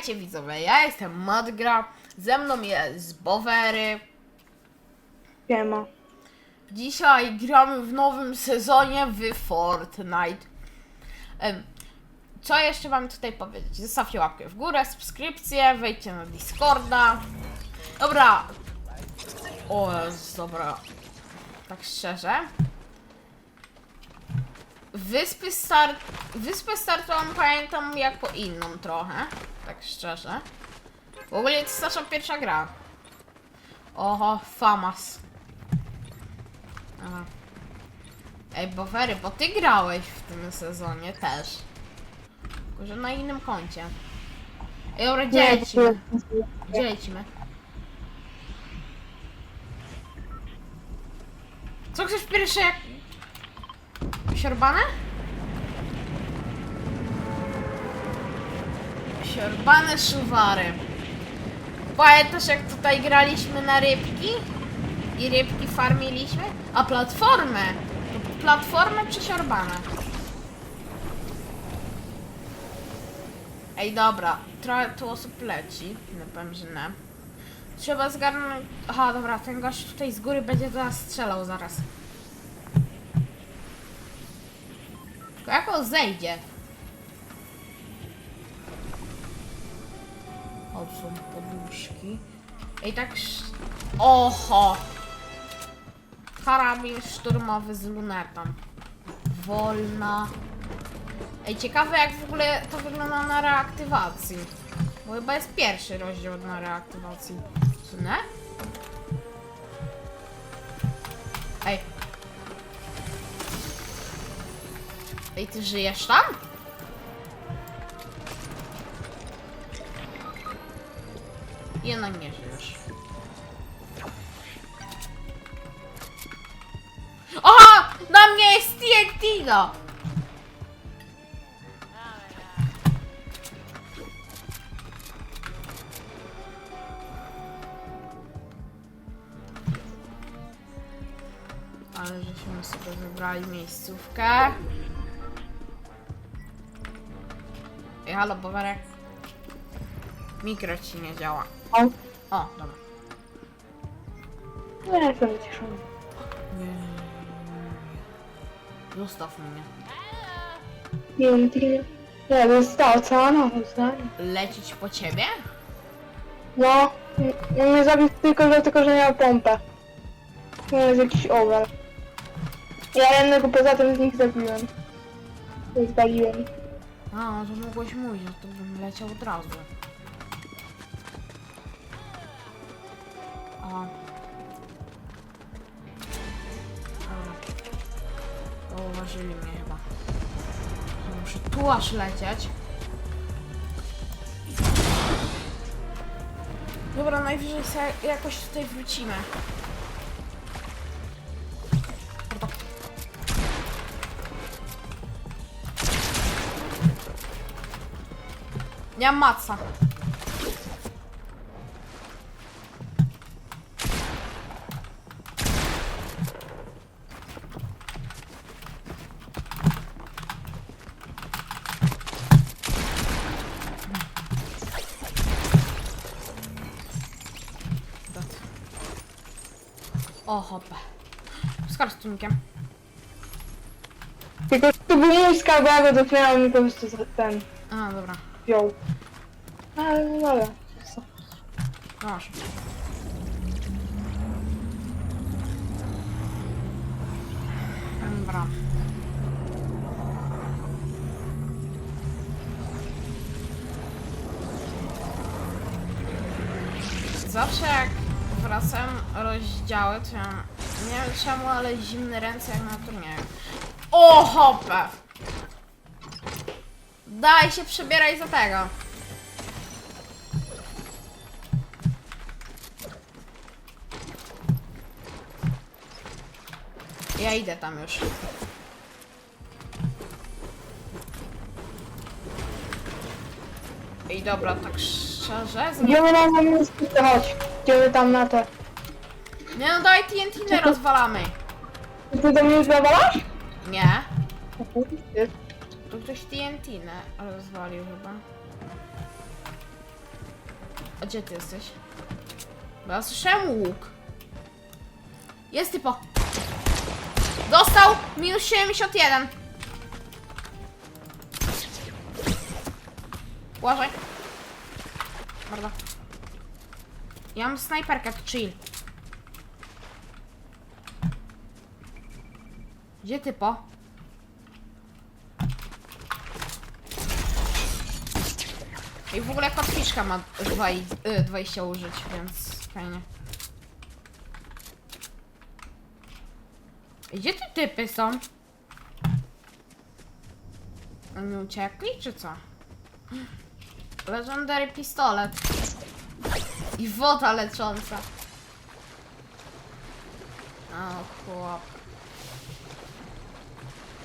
Witajcie widzowie, ja jestem Madgra, ze mną jest Bowery. Siema. Dzisiaj gramy w nowym sezonie w Fortnite. Em, Co jeszcze wam tutaj powiedzieć? Zostawcie łapkę w górę, subskrypcję, wejdźcie na Discorda. Dobra. O, jest dobra. Tak szczerze. Wyspy start... Wyspę startową pamiętam jako inną trochę. Tak szczerze. W ogóle to jest nasza pierwsza gra. Oho, famas. Aha. Ej, Bowery, bo ty grałeś w tym sezonie też. Tylko, że na innym koncie. Ej, dobra, gdzie Nie, lecimy? Gdzie lecimy? Co chcesz pierwsze jak... Siorbane? Siorbane szuwary. Pamiętasz jak tutaj graliśmy na rybki? I rybki farmiliśmy? A platformę? Platformę czy siorbane? Ej, dobra. Trochę tu osób leci. No powiem, że nie. Trzeba zgarnąć... Aha, dobra, ten gość tutaj z góry będzie do nas strzelał zaraz. Tylko jak on zejdzie? O, są poduszki. Ej, tak... Oho! Karabin szturmowy z lunetą. Wolna. Ej, ciekawe jak w ogóle to wygląda na reaktywacji. Bo chyba jest pierwszy rozdział na reaktywacji. Co nie? Ej, ty żyjesz tam? Jednak nie żyjesz. Aha! Na mnie jest TNT, no! Ale żeśmy sobie wybrali miejscówkę. Ej, halo, Bowerek. Mikro ci nie działa. O, O, dobra. no ja jestem wyciszony. Nie. Zostaw mnie. Nie nie... Nie, to jest ta oceana, zdanie. Lecieć po ciebie? No, m- mnie zabił tylko dlatego, że miał pompę. To jest jakiś over. Ja jednego poza tym z nich zabiłem. To Zwaliłem. A, to mogłeś mówić, no to bym leciał od razu. A. Dobra. Zauważyli mnie chyba. To Muszę tu aż lecieć. Dobra, najwyżej jakoś tutaj wrócimy. Nie mam maca. O, hopę. Z kartunikiem. Tylko to był mój skarb, bo ja go dopiero mi po prostu za- ten A, dobra. Wziął. Ale no dobra. Masz. Dobra. Zawsze jak wracam rozdziały, to ja nie wiem czemu, ale zimne ręce jak na turnieju. O, hopę! Daj się przebieraj za tego. Ja idę tam już. Ej, dobra, tak szczerze? Z... Idziemy na miejsce, chodź. Idziemy tam na te. Nie no, daj TNT nie rozwalamy. Ty do mnie już zawalasz? Nie. Tu ktoś TNT ne rozwalił chyba. A gdzie ty jesteś? Bo ja słyszałem łuk. Jest typo. Dostał! Minus 71. Uważaj. Morda. Ja mam snajperkę, chill. Gdzie typo? I w ogóle kotwiczka ma dwa i- y, 20 użyć, więc fajnie. Gdzie te typy są? Oni uciekli, czy co? Legendary pistolet. I woda lecząca. O chłop.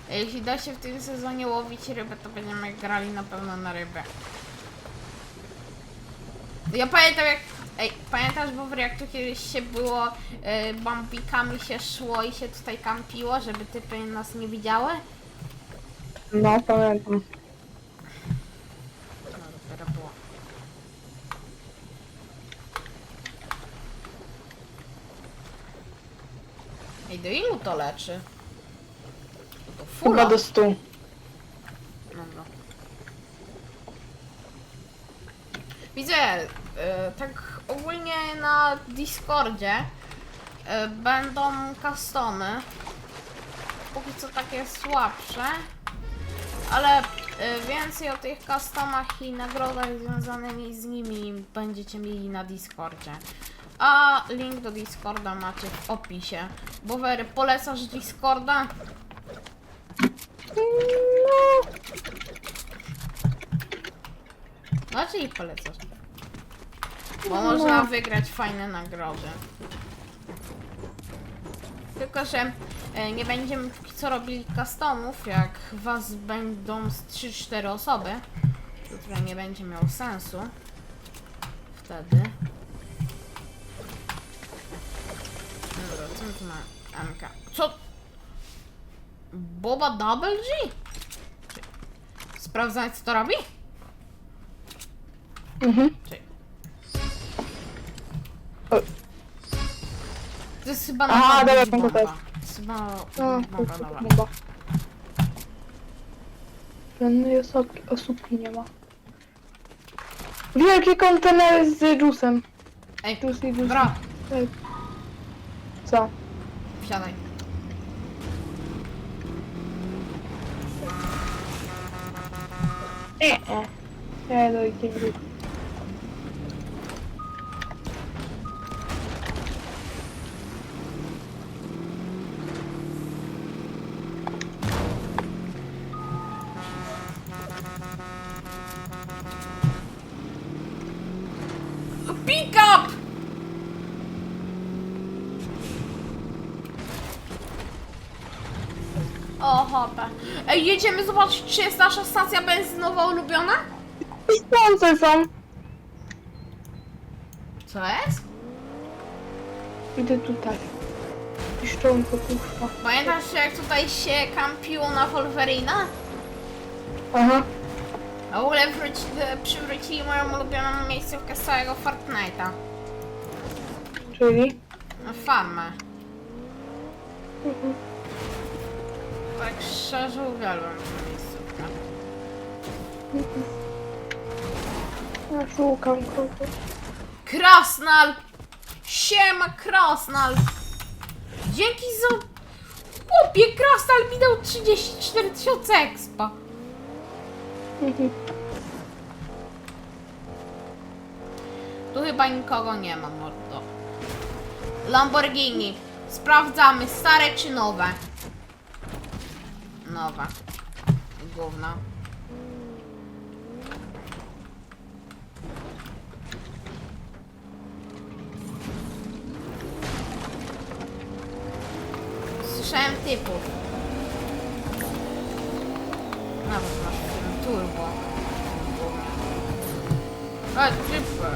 Jeśli da się w tym sezonie łowić rybę, to będziemy grali na pewno na rybę. Ja pamiętam jak... Ej, pamiętasz, bo jak tu kiedyś się było, y, bombikami się szło i się tutaj kampiło, żeby typy nas nie widziały? No, pamiętam. No dopiero było. Ej, do ilu to leczy? To Chyba do 100. Dobra. Widzę, tak ogólnie na Discordzie e, będą customy. Póki co takie słabsze. Ale e, więcej o tych customach i nagrodach związanymi z nimi będziecie mieli na Discordzie. A link do Discorda macie w opisie. Bowery, polecasz Discorda? No, No czyli polecasz. Bo można wygrać fajne nagrody. Tylko, że e, nie będziemy póki co robili customów, jak was będą z 3-4 osoby. To trochę nie będzie miało sensu. Wtedy. Dobra, co tu ma? MK. Co? Boba Double G? Sprawdzać co to robi? mhm. Czekaj. To jest chyba Aha, nowa dobra, bomba. to też. Chyba No, dobra. Żadnej osóbki nie ma. Wielkie kontenery z dżusem. Ej, Dżus i dżus. bra, Ej. Co? wsiadaj. Nie. e. Do jakiegoś. Pick Ej, jedziemy zobaczyć, czy jest nasza stacja benzynowa ulubiona? Piszące są. Co jest? Idę tutaj. Piszczące puszcza. Pamiętasz, jak tutaj się kampiło na Wolverina? Aha. A w ogóle wróci, przywrócili moją ulubioną miejscówkę z całego Fortnite'a. Czyli? Na farmę. Mhm. Tak szczerze uwielbiam tę miejscówkę. Ja szukam kogoś. Krasnal! Siema, Krasnal! Dzięki za... Chłopie, Krasnal mi dał 34 tysiące expa. Mhm. Tu chyba nikogo nie ma, mordo. Lamborghini. Sprawdzamy, stare czy nowe? Nowe. Gówno. Słyszałem typów. Nawet masz film turbo. E, typy.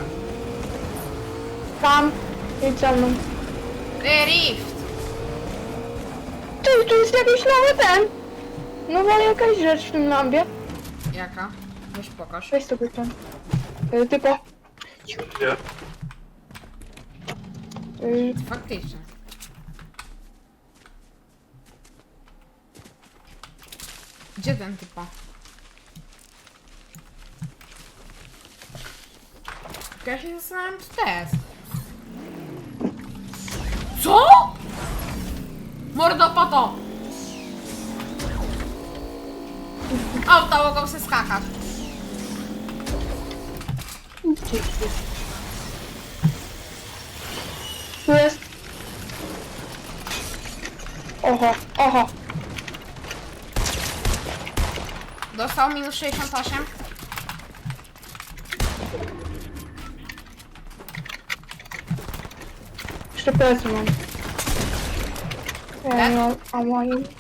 Tam. Idź za mną. Rift. Ty, tu jest jakiś nowy ten. Nowa jakaś rzecz w tym lambie. Jaka? Weź pokaż. Weź sobie ten. Y, Typo. Nie. Y, Faktycznie. Gdzie ten typa? Ja się zastanawiam, co to jest. Co? Mordo pato! Auta mogą se skakać. tu? Jest. Oho, oho. Dostał minus 68. Jeszcze plecy mam. Ja Tak? nie mam ammo E,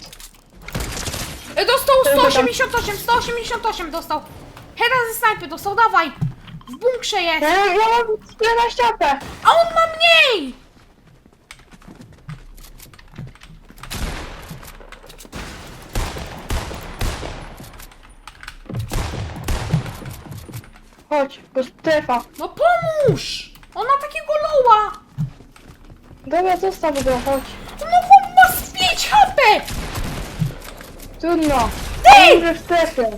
Dostał To jest 188, 188 dostał. Heda ze snajpy dostał, dawaj. W bunkrze jest. Ja, ja mam 11 AP. A on ma mniej! Chodź, bo strefa. No pomóż! On ma takiego loła! Dobra, zostaw go, chodź. No chłop ma z 5 HP! Trudno. Ty! Strefie.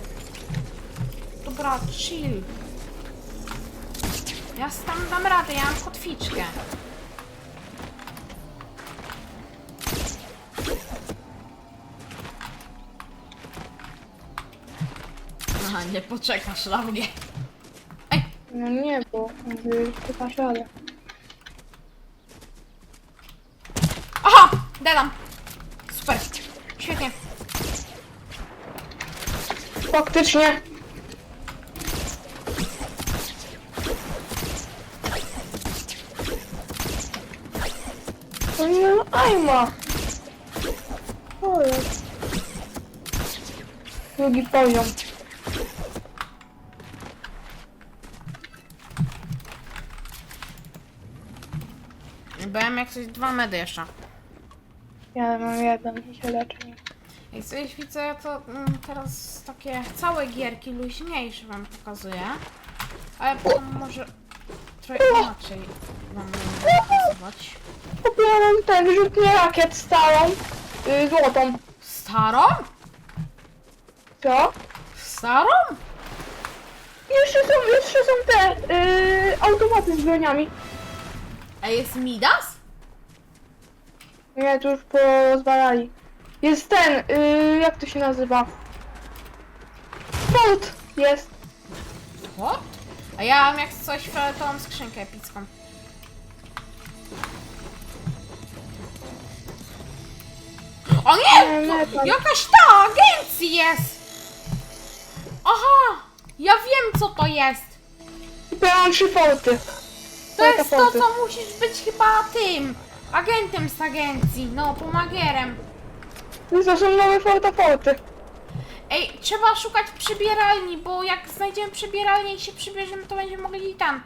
Dobra, chill. Ja tam dam radę, ja mam kotwiczkę. Aha, nie poczekasz na mnie. Ej, No nie, bo ty masz radę. aha! Dedam. Super. Świetnie. Faktycznie. No nie ajma. Drugi poziom. Byłem jak coś dwa medy jeszcze. Ja mam jeden i się leczę. Jak coś widzę, to mm, teraz takie całe gierki luźniejsze wam pokazuję. Ale potem może trochę inaczej wam będę pokazywać. Ten wyrzutnię rakiet stałą. Y, złotą. Starą? Co? Starą? Jeszcze są, jeszcze są te y, automaty z broniami. A jest Midas? Nie, to już porozwalali. Jest ten, y, jak to się nazywa? Bolt jest. What? A ja mam jak coś fioletową skrzynkę epicką. O nie! Nie, nie, To jakaś ta agencji jest! Aha! Ja wiem co to jest! I mam trzy. To jest to, co musisz być chyba tym agentem z agencji, no, pomagierem. Nowe forta forty. Ej, trzeba szukać przybieralni, bo jak znajdziemy przybieralnię i się przybierzemy, to będziemy mogli tam.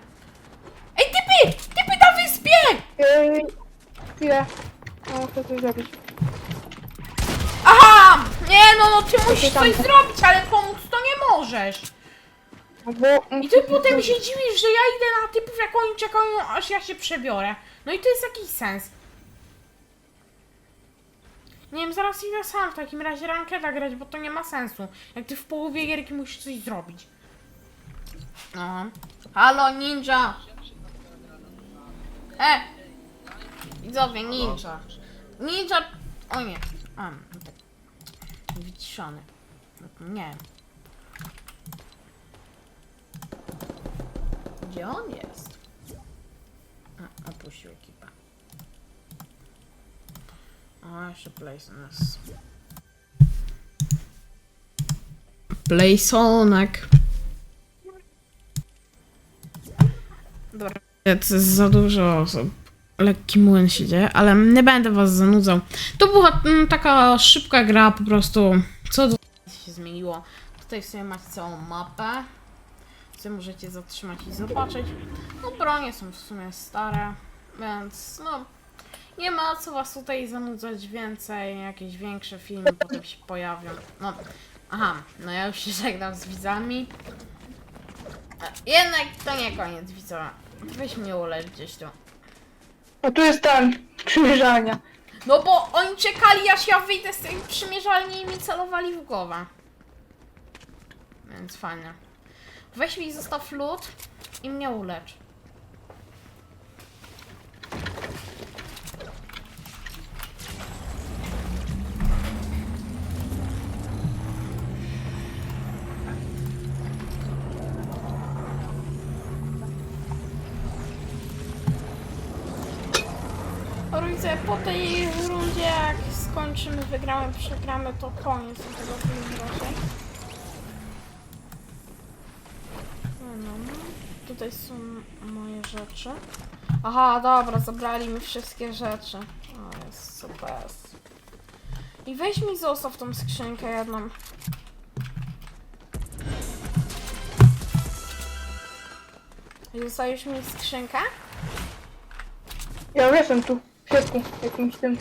Ej, typy! Typy na wyspie! Yy, chwilę. No, muszę coś zrobić. Aha! Nie no, no ty musisz tam coś zrobić, ale pomóc to nie możesz. No Bo... I ty potem się dziwisz, że ja idę na typów, jak oni czekają, aż ja się przebiorę. No i to jest jakiś sens. Nie wiem, zaraz idę sam w takim razie rankeda grać, bo to nie ma sensu. Jak ty w połowie gierki musisz coś zrobić. No. Halo, ninja! E! Widzowie, ninja. Ninja... O nie. A, no tak. Wyciszony. Nie. Gdzie on jest? A, opuścił ekipę. O, jeszcze Playsones. Playsonek. Dobra. To jest za dużo osób. Lekki młyn się dzieje, ale nie będę was zanudzał. To była mm, taka szybka gra, po prostu. Co do... się zmieniło? Tutaj sobie macie całą mapę. Sobie możecie zatrzymać i zobaczyć. No bronie są w sumie stare, więc no nie ma co was tutaj zanudzać więcej, jakieś większe filmy potem się pojawią. No, aha, no ja już się żegnam z widzami. E, Jednak to nie koniec widzowie. Weź mnie uleć gdzieś tu. O, tu jest ten, przymierzalnia. No bo oni czekali aż ja wyjdę z tej przymierzalni i mi celowali w głowę. Więc fajnie. Weź mi zostaw lód i mnie ulecz. Rójce, po tej rundzie jak skończymy, wygramy, przegramy, to koniec tego filmu raczej. No, no. Tutaj są moje rzeczy. Aha, dobra, zabrali mi wszystkie rzeczy. O, jest super. I weź mi zostaw tą skrzynkę jedną. Zostawisz mi skrzynkę? Ja jestem tu, środku, jakimś tym.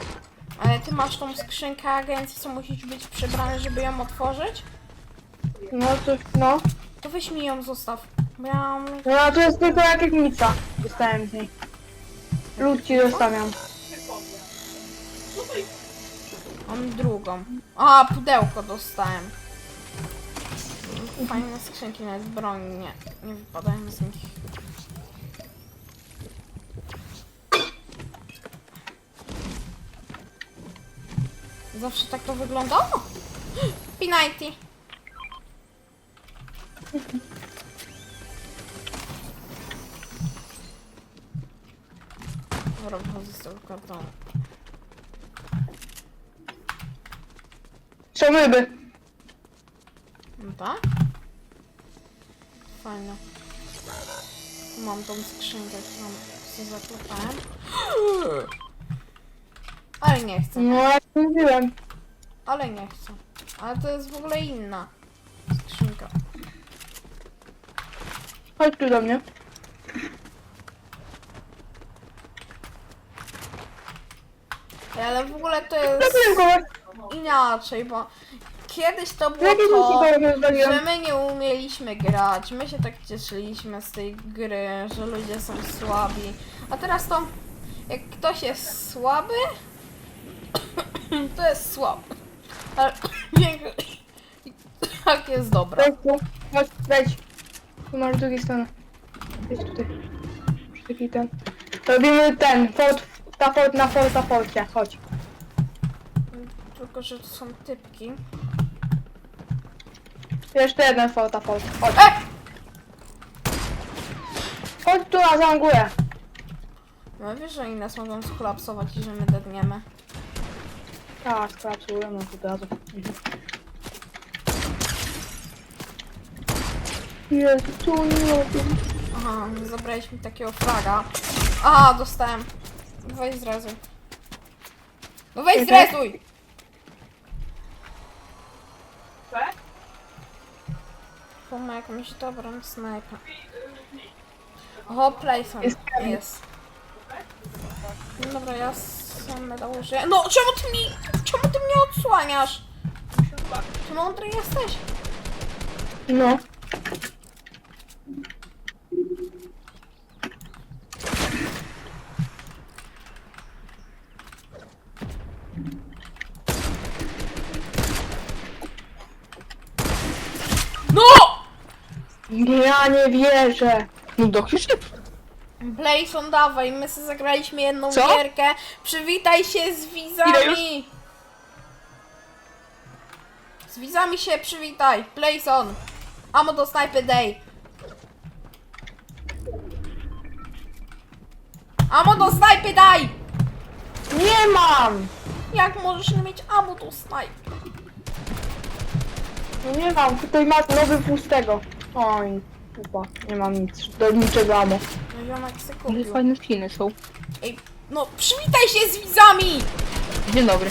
Ale ty masz tą skrzynkę agencji, co musisz być przebrany, żeby ją otworzyć? No, coś, no. To weź mi ją zostaw. Bo ja mam... No, a tu jest tylko jakieś Dostałem z niej. Lud ci zostawiam. mam drugą. A, pudełko dostałem. Fajne skrzynki, nawet broń nie, nie wypadają z nich. Zawsze tak to wyglądało? P90. Dobra, wychodzę z tego kartonu. Są ryby. No tak? Fajne. Mam tą skrzynkę, którą sobie zaklepałem. Ale nie chcę, No, mówiłem. ale nie chcę. Ale to jest w ogóle inna skrzynka. Chodź tu do mnie. Ale w ogóle to jest Zabiłem kogoś. inaczej, bo kiedyś to było to, kogoś że my nie umieliśmy grać. My się tak cieszyliśmy z tej gry, że ludzie są słabi. A teraz to, jak ktoś jest słaby, to jest słaby. Ale większość tak jest dobra. Wejdź tu. Chodź, wejdź. Tu masz z drugiej strony. Wejdź tutaj. Przy taki ten. Robimy ten, fort, ta fort na fort, na forcie. Chodź. Tylko, że to są typki. Jeszcze jeden fort, na fort. Chodź. E! Chodź tu na samą górę. No wiesz, że oni nas mogą skolapsować i że my dedniemy. Tak, skrapsuję, no od razu. Mhm. Jezu, co oni robią? Aha, zabrałeś mi takiego fraga. A, dostałem. Weź zrezuj. No weź Czekaj. zrezuj! To ma jakąś dobrą snajpę. O, Playson. Jest Jest. No dobra, ja sam medal użyję. No, czemu ty mi... Odsłaniasz? Ty mądry jesteś? No. No! Ja nie wierzę. No do się Playson, dawaj, my sobie zagraliśmy jedną Co? gierkę. Przywitaj się z Ile widzami. Z widzami się przywitaj. Playson. Amo do snajpy day. Amo do snajpy daj! Nie mam! Jak możesz nie mieć amo do snajpy? No nie mam, tutaj masz nowy pustego. Oj, chyba, nie mam nic, do niczego amo. No ziomek se Ale kupił. fajne skiny są. Ej, no przywitaj się z widzami! Dzień dobry.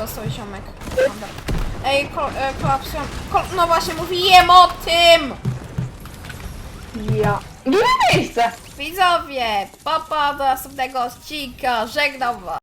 Dostał ziomek. Dobra. Ej, ko, e, kolapsują. Kol, no właśnie, mówiłem o tym! Ja. Drugie miejsce! Widzowie, papa do następnego odcinka, żegnam was.